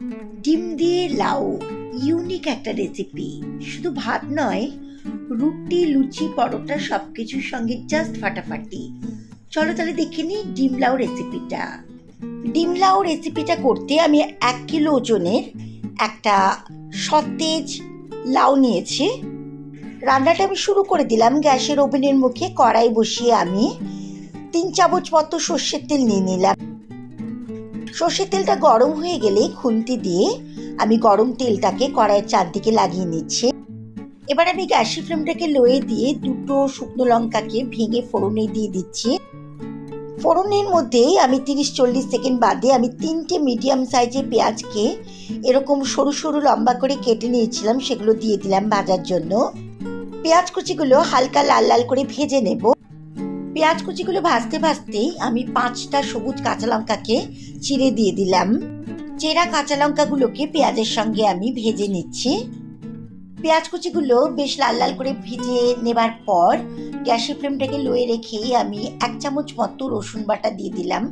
ডিম দিয়ে লাউ ইউনিক একটা রেসিপি শুধু ভাত নয়, রুটি, লুচি, পরোটা সব কিছুর সঙ্গে জাস্ট ফাটাফাটি। চলো তাহলে দেখে নিই ডিম লাউ রেসিপিটা ডিম লাউ রেসিপিটা করতে আমি এক কিলো ওজনের একটা সতেজ লাউ নিয়েছি। রান্নাটা আমি শুরু করে দিলাম গ্যাসের ওভেনের মুখে, কড়াই বসিয়ে আমি তিন চামচ মতো সর্ষের তেল নিয়ে নিলাম। সর্ষের তেলটা গরম হয়ে গেলে খুন্তি দিয়ে আমি গরম তেলটাকে কড়াইয়ের চারদিকে লাগিয়ে নিচ্ছি। এবার আমি গ্যাসের ফ্লেমটাকে লোয়ে দিয়ে দুটো শুকনো লঙ্কাকে ভেঙে ফোড়নে দিয়ে দিচ্ছি। ফোড়নের মধ্যেই আমি তিরিশ চল্লিশ সেকেন্ড বাদে আমি তিনটে মিডিয়াম সাইজের পেঁয়াজকে এরকম সরু সরু লম্বা করে কেটে নিয়েছিলাম, সেগুলো দিয়ে দিলাম ভাজার জন্য। পেঁয়াজ কুচিগুলো হালকা লাল লাল করে ভেজে নেব। পেঁয়াজ কুচিগুলো ভাজতে ভাজতেই আমি পাঁচটা সবুজ কাঁচা লঙ্কাকে চিড়ে দিয়ে দিলাম। চেরা কাঁচা লঙ্কাগুলোকে পেঁয়াজের সঙ্গে আমি ভেজে নিচ্ছি। পেঁয়াজ কুচিগুলো বেশ লাল লাল করে ভেজে নেবার পর গ্যাসের ফ্লেমটাকে লোয়ে রেখেই আমি এক চামচ মতো রসুন বাটা দিয়ে দিলাম।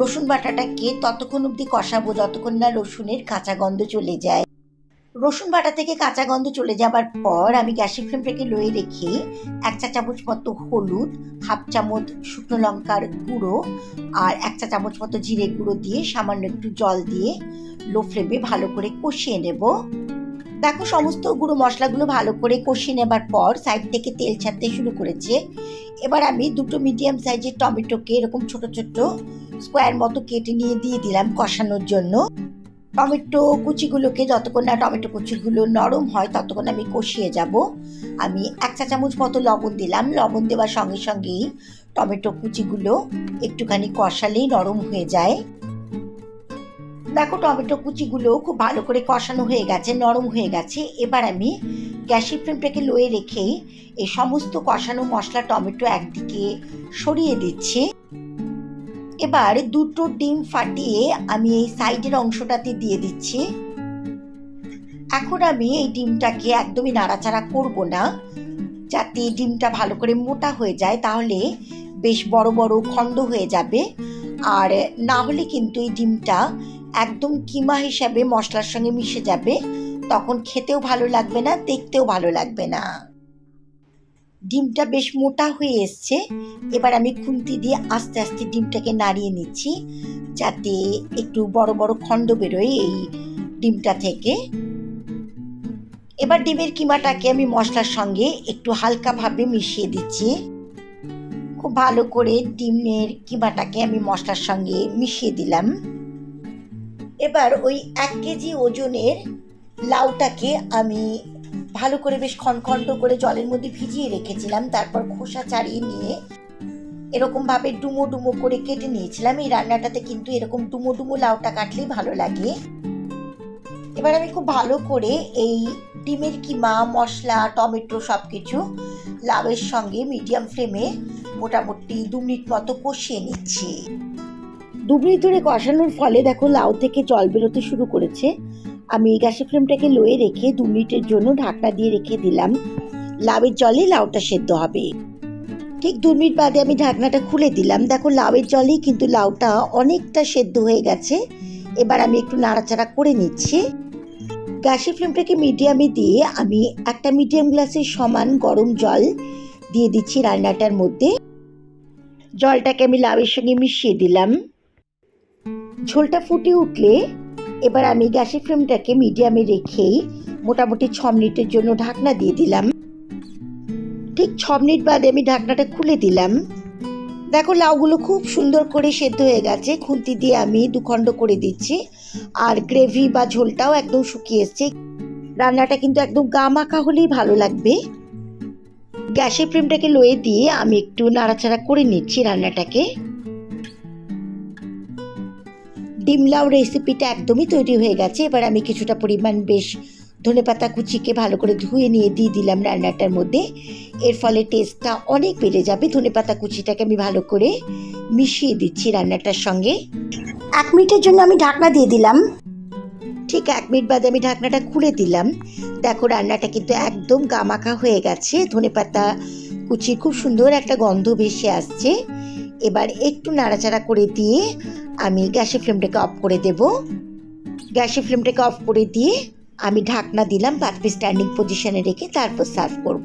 রসুন বাটাটাকে ততক্ষণ অবধি কষাবো যতক্ষণ না রসুনের কাঁচা গন্ধ চলে যায়। রসুন বাটা থেকে কাঁচা গন্ধ চলে যাবার পর আমি গ্যাসের ফ্লেমটাকে লোয়ে রেখে এক চা চামচ মতো হলুদ, হাফ চামচ শুকনো লঙ্কার গুঁড়ো আর এক চা চামচ মতো জিরে গুঁড়ো দিয়ে সামান্য একটু জল দিয়ে লো ফ্লেমে ভালো করে কষিয়ে নেব। দেখো সমস্ত গুঁড়ো মশলাগুলো ভালো করে কষিয়ে নেবার পর সাইড থেকে তেল ছাড়তে শুরু করেছে। এবার আমি দুটো মিডিয়াম সাইজের টমেটোকে এরকম ছোট ছোট স্কোয়ার মতো কেটে নিয়ে দিয়ে দিলাম কষানোর জন্য। টমেটো কুচিগুলোকে যতক্ষণ না টমেটো কুচিগুলো নরম হয়, ততক্ষণ আমি কষিয়ে যাব। আমি এক চা চামচ মতো লবণ দিলাম। লবণ দেওয়ার সঙ্গে সঙ্গেই টমেটো কুচিগুলো একটুখানি কষালেই নরম হয়ে যায়। দেখো, টমেটো কুচিগুলো খুব ভালো করে কষানো হয়ে গেছে, নরম হয়ে গেছে। এবার আমি গ্যাসের ফ্লেমটাকে লোয়ে রেখেই এই সমস্ত কষানো মশলা টমেটো একদিকে সরিয়ে দিচ্ছি। এবার দুটো ডিম ফাটিয়ে আমি এই সাইডের অংশটাতে দিয়ে দিচ্ছি। এখন আমি এই ডিমটাকে একদমই নাড়াচাড়া করব না। যাতে ডিমটা ভালো করে মোটা হয়ে যায়, তাহলে বেশ বড় বড় খণ্ড হয়ে যাবে। আর না হলে কিন্তু এই ডিমটা একদম কিমা হিসাবে মশলার সঙ্গে মিশে যাবে। তখন খেতেও ভালো লাগবে না, দেখতেও ভালো লাগবে না। ডিমটা বেশ মোটা হয়ে এসছে। এবার আমি খুন্তি দিয়ে আস্তে আস্তে ডিমটাকে নাড়িয়ে নিচ্ছি, যাতে একটু বড় বড় খণ্ড বেরোয় এই ডিমটা থেকে। এবার ডিমের কিমাটাকে আমি মশলার সঙ্গে একটু হালকাভাবে মিশিয়ে দিচ্ছি। খুব ভালো করে ডিমের কিমাটাকে আমি মশলার সঙ্গে মিশিয়ে দিলাম। এবার ওই এক কেজি ওজনের লাউটাকে আমি ভালো করে বেশ খনখণ্ড করে জলের মধ্যে ভিজিয়ে রেখেছিলাম, তারপর খোসা ছাড়িয়ে নিয়ে এরকম ভাবে ডুমো ডুমো করে কেটে নিয়েছিলাম। এই রান্নাটাতে কিন্তু এরকম ডুমো ডুমো লাউটা কাটলেই ভালো লাগে। এবার আমি খুব ভালো করে এই ডিমের কিমা, মশলা, টমেটো সব কিছু লাউয়ের সঙ্গে মিডিয়াম ফ্লেমে মোটামুটি দু মিনিট মতো কষিয়ে নিচ্ছি। দু মিনিট ধরে কষানোর ফলে দেখো লাউ থেকে জল বেরোতে শুরু করেছে। আমি গ্যাসের ফ্লেমটাকে লোয়ে রেখে দু মিনিটের জন্য ঢাকনা দিয়ে রেখে দিলাম। লাউয়ের জলে লাউটা সেদ্ধ হবে। ঠিক দু মিনিট বাদে আমি ঢাকনাটা খুলে দিলাম। দেখো, লাউয়ের জলেই কিন্তু লাউটা অনেকটা সেদ্ধ হয়ে গেছে। এবার আমি একটু নাড়াচাড়া করে নিচ্ছি। গ্যাসের ফ্লেমটাকে মিডিয়ামে দিয়ে আমি একটা মিডিয়াম গ্লাসের সমান গরম জল দিয়ে দিচ্ছি রান্নাটার মধ্যে। জলটাকে আমি লাউয়ের সঙ্গে মিশিয়ে দিলাম। ঝোলটা ফুটে উঠলে এবার আমি গ্যাসের ফ্লেমটাকে মিডিয়ামে রেখেই মোটামুটি ছ মিনিটের জন্য ঢাকনা দিয়ে দিলাম। ঠিক ছ মিনিট বাদে আমি ঢাকনাটা খুলে দিলাম। দেখো লাউগুলো খুব সুন্দর করে সেদ্ধ হয়ে গেছে। খুন্তি দিয়ে আমি দুখণ্ড করে দিচ্ছি। আর গ্রেভি বা ঝোলটাও একদম শুকিয়ে এসছে। রান্নাটা কিন্তু একদম গা মাখা হলেই ভালো লাগবে। গ্যাসের ফ্লেমটাকে লয়ে দিয়ে আমি একটু নাড়াচাড়া করে নিচ্ছি রান্নাটাকে। ডিমলাউ রেসিপিটা একদমই তৈরি হয়ে গেছে। এবার আমি কিছুটা পরিমাণ বেশ ধনেপাতা কুচিকে ভালো করে ধুয়ে নিয়ে দিয়ে দিলাম রান্নাটার মধ্যে। এর ফলে টেস্টটা অনেক বেড়ে যাবে। ধনেপাতা কুচিটাকে আমি ভালো করে মিশিয়ে দিচ্ছি রান্নাটার সঙ্গে। এক মিনিটের জন্য আমি ঢাকনা দিয়ে দিলাম। ঠিক এক মিনিট বাদে আমি ঢাকনাটা খুলে দিলাম। দেখো রান্নাটা কিন্তু একদম গামাখা হয়ে গেছে। ধনেপাতা কুচি খুব সুন্দর একটা গন্ধ ভেসে আসছে। এবার একটু নাড়াচাড়া করে দিয়ে আমি গ্যাসের ফ্লেমটাকে অফ করে দেব। গ্যাসের ফ্লেমটাকে অফ করে দিয়ে আমি ঢাকনা দিলাম পাত্রে স্ট্যান্ডিং পজিশনে রেখে তারপর সার্ভ করব।